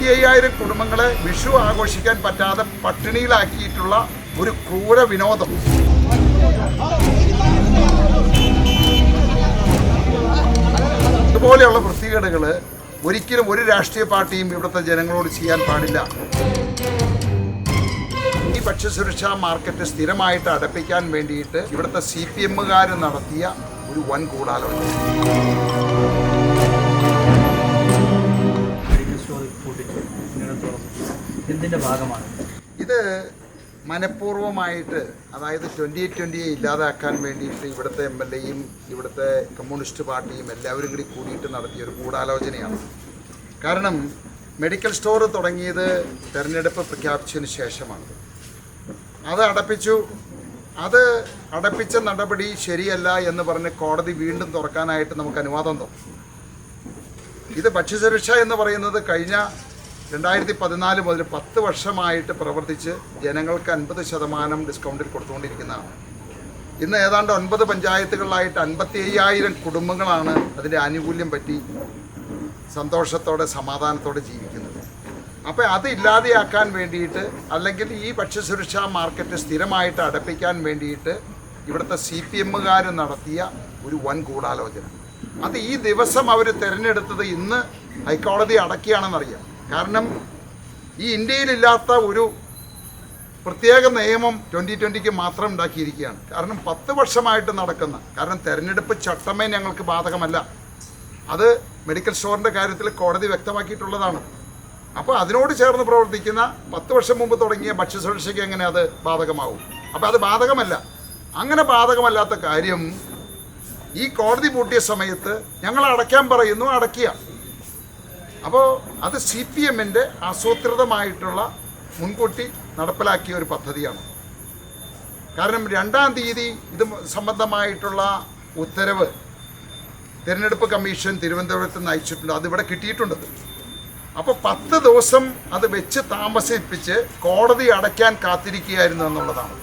അൻപത്തി അയ്യായിരം കുടുംബങ്ങളെ വിഷു ആഘോഷിക്കാൻ പറ്റാതെ പട്ടിണിയിലാക്കിയിട്ടുള്ള ഒരു ക്രൂര വിനോദം. ഇതുപോലെയുള്ള വൃത്തികേടുകൾ ഒരിക്കലും ഒരു രാഷ്ട്രീയ പാർട്ടിയും ഇവിടുത്തെ ജനങ്ങളോട് ചെയ്യാൻ പാടില്ല. ഈ ഭക്ഷ്യസുരക്ഷാ മാർക്കറ്റ് സ്ഥിരമായിട്ട് അടപ്പിക്കാൻ വേണ്ടിയിട്ട് ഇവിടുത്തെ സി പി എമ്മുകാർ നടത്തിയ ഒരു വൻ ഗൂഢാലോചന എന്തിന്റെ ഭാഗമാണ്? ഇത് മനഃപൂർവമായിട്ട് അതായത് ട്വന്റി ട്വന്റിയെ ഇല്ലാതാക്കാൻ വേണ്ടിയിട്ട് ഇവിടുത്തെ എം എൽ എയും ഇവിടുത്തെ കമ്മ്യൂണിസ്റ്റ് പാർട്ടിയും എല്ലാവരും കൂടി കൂടിയിട്ട് നടത്തിയ ഒരു ഗൂഢാലോചനയാണ്. കാരണം മെഡിക്കൽ സ്റ്റോർ തുടങ്ങിയത് തെരഞ്ഞെടുപ്പ് പ്രഖ്യാപിച്ചതിന് ശേഷമാണ്. അത് അടപ്പിച്ചു. അത് അടപ്പിച്ച നടപടി ശരിയല്ല എന്ന് പറഞ്ഞ് കോടതി വീണ്ടും തുറക്കാനായിട്ട് നമുക്ക് അനുവാദം തന്നു. ഇത് ഭക്ഷ്യസുരക്ഷ എന്ന് പറയുന്നത് കഴിഞ്ഞ രണ്ടായിരത്തി പതിനാല് മുതൽ പത്ത് വർഷമായിട്ട് പ്രവർത്തിച്ച് ജനങ്ങൾക്ക് അൻപത് ശതമാനം ഡിസ്കൗണ്ടിൽ കൊടുത്തുകൊണ്ടിരിക്കുന്നതാണ്. ഇന്ന് ഏതാണ്ട് ഒൻപത് പഞ്ചായത്തുകളിലായിട്ട് അൻപത്തി അയ്യായിരം കുടുംബങ്ങളാണ് അതിന്റെ ആനുകൂല്യം പറ്റി സന്തോഷത്തോടെ സമാധാനത്തോടെ ജീവിക്കുന്നത്. അപ്പോൾ അത് ഇല്ലാതെയാക്കാൻ വേണ്ടിയിട്ട് അല്ലെങ്കിൽ ഈ ഭക്ഷ്യസുരക്ഷാ മാർക്കറ്റ് സ്ഥിരമായിട്ട് അടപ്പിക്കാൻ വേണ്ടിയിട്ട് ഇവിടുത്തെ സി പി എമ്മുകാർ നടത്തിയ ഒരു വൻ ഗൂഢാലോചന. അത് ഈ ദിവസം അവർ തിരഞ്ഞെടുത്തത് ഇന്ന് ഹൈക്കോടതി അടക്കിയാണെന്നറിയാം കാരണം ഈ ഇന്ത്യയിലില്ലാത്ത ഒരു പ്രത്യേക നിയമം ട്വന്റി ട്വന്റിക്ക് മാത്രം ഉണ്ടാക്കിയിരിക്കുകയാണ്. കാരണം പത്ത് വർഷമായിട്ട് നടക്കുന്ന കാരണം തെരഞ്ഞെടുപ്പ് ചട്ടമേ ഞങ്ങൾക്ക് ബാധകമല്ല. അത് മെഡിക്കൽ സ്റ്റോറിന്റെ കാര്യത്തിൽ കോടതി വ്യക്തമാക്കിയിട്ടുള്ളതാണ്. അപ്പോൾ അതിനോട് ചേർന്ന് പ്രവർത്തിക്കുന്ന പത്ത് വർഷം മുമ്പ് തുടങ്ങിയ ഭക്ഷ്യസുരക്ഷയ്ക്ക് എങ്ങനെ അത് ബാധകമാവും? അപ്പോൾ അത് ബാധകമല്ല. അങ്ങനെ ബാധകമല്ലാത്ത കാര്യം ഈ കോടതി പൂട്ടിയ സമയത്ത് ഞങ്ങൾ അടയ്ക്കാൻ പറയുന്നു അടയ്ക്കുക. അപ്പോൾ അത് സി പി എമ്മിന്റെ ആസൂത്രിതമായിട്ടുള്ള മുൻകൂട്ടി നടപ്പിലാക്കിയ ഒരു പദ്ധതിയാണ്. കാരണം രണ്ടാം തീയതി ഇത് സംബന്ധമായിട്ടുള്ള ഉത്തരവ് തിരഞ്ഞെടുപ്പ് കമ്മീഷൻ തിരുവനന്തപുരത്ത് നിന്ന് അയച്ചിട്ടുണ്ട്. അതിവിടെ കിട്ടിയിട്ടുണ്ട് അപ്പോൾ പത്ത് ദിവസം അത് വെച്ച് താമസിപ്പിച്ച് കോടതി അടയ്ക്കാൻ കാത്തിരിക്കുകയായിരുന്നു എന്നുള്ളതാണ്.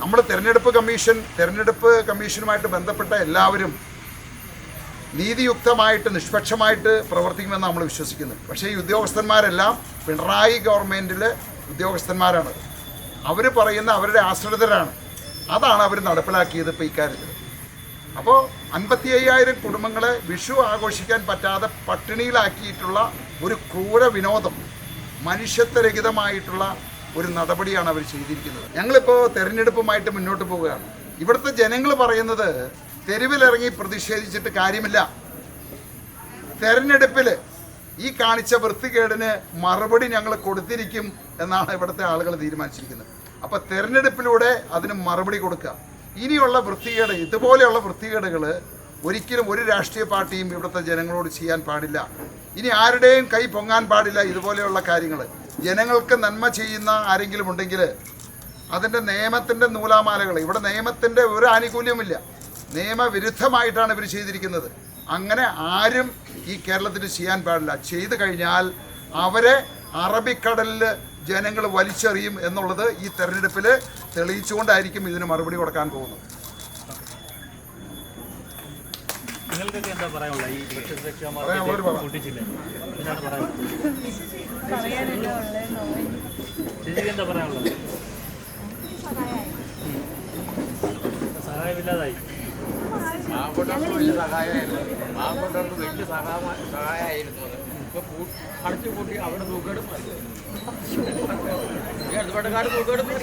നമ്മൾ തിരഞ്ഞെടുപ്പ് കമ്മീഷൻ തിരഞ്ഞെടുപ്പ് കമ്മീഷനുമായിട്ട് ബന്ധപ്പെട്ട എല്ലാവരും നീതിയുക്തമായിട്ട് നിഷ്പക്ഷമായിട്ട് പ്രവർത്തിക്കുമെന്ന് നമ്മൾ വിശ്വസിക്കുന്നു. പക്ഷേ ഈ ഉദ്യോഗസ്ഥന്മാരെല്ലാം പിണറായി ഗവൺമെന്റിൽ ഉദ്യോഗസ്ഥന്മാരാണ്. അവർ പറയുന്ന അവരുടെ ആശ്രിതരാണ്. അതാണ് അവർ നടപ്പിലാക്കിയത് ഇപ്പോൾ ഇക്കാര്യത്തിൽ അപ്പോൾ അൻപത്തി അയ്യായിരം കുടുംബങ്ങളെ വിഷു ആഘോഷിക്കാൻ പറ്റാതെ പട്ടിണിയിലാക്കിയിട്ടുള്ള ഒരു ക്രൂര വിനോദം മനുഷ്യത്വരഹിതമായിട്ടുള്ള ഒരു നടപടിയാണ് അവർ ചെയ്തിരിക്കുന്നത്. ഞങ്ങളിപ്പോൾ തെരഞ്ഞെടുപ്പുമായിട്ട് മുന്നോട്ട് പോവുകയാണ്. ഇവിടുത്തെ ജനങ്ങൾ പറയുന്നത് തെരുവിലിറങ്ങി പ്രതിഷേധിച്ചിട്ട് കാര്യമില്ല. തെരഞ്ഞെടുപ്പിൽ ഈ കാണിച്ച വൃത്തികേടിന് മറുപടി ഞങ്ങൾ കൊടുത്തിരിക്കും എന്നാണ് ഇവിടുത്തെ ആളുകൾ തീരുമാനിച്ചിരിക്കുന്നത്. അപ്പോൾ തെരഞ്ഞെടുപ്പിലൂടെ അതിന് മറുപടി കൊടുക്കുക. ഇനിയുള്ള വൃത്തികേട് ഇതുപോലെയുള്ള വൃത്തികേടുകൾ ഒരിക്കലും ഒരു രാഷ്ട്രീയ പാർട്ടിയും ഇവിടുത്തെ ജനങ്ങളോട് ചെയ്യാൻ പാടില്ല. ഇനി ആരുടെയും കൈ പൊങ്ങാൻ പാടില്ല ഇതുപോലെയുള്ള കാര്യങ്ങൾ ജനങ്ങൾക്ക് നന്മ ചെയ്യുന്ന ആരെങ്കിലും ഉണ്ടെങ്കിൽ അതിന്റെ നിയമത്തിന്റെ നൂലാമാലകൾ ഇവിടെ നിയമത്തിന്റെ ഒരു ആനുകൂല്യമില്ല നിയമവിരുദ്ധമായിട്ടാണ് ഇവർ ചെയ്തിരിക്കുന്നത്. അങ്ങനെ ആരും ഈ കേരളത്തിൽ ചെയ്യാൻ പാടില്ല. ചെയ്തു കഴിഞ്ഞാൽ അവരെ അറബിക്കടലിൽ ജനങ്ങൾ വലിച്ചെറിയും എന്നുള്ളത് ഈ തെരഞ്ഞെടുപ്പിൽ തെളിയിച്ചുകൊണ്ടായിരിക്കും ഇതിന് മറുപടി കൊടുക്കാൻ പോകുന്നത്. നിങ്ങൾക്കൊക്കെ എന്താ പറയാനുള്ള ഈ ചേച്ചിക്ക് എന്താ പറയാനുള്ളത്? സഹായമില്ലാതായി. പാവപ്പെട്ടവർക്ക് വലിയ സഹായമായിരുന്നു. പാവപ്പെട്ടവർക്ക് വലിയ സഹായ സഹായമായിരുന്നു അത്. ഇപ്പൊ പൂ- അടച്ചു പൂട്ടി അവിടെ തൂക്കെടുപ്പ് ഈ അടുത്തപാട്ടുകാട് തൂക്കെടുപ്പ്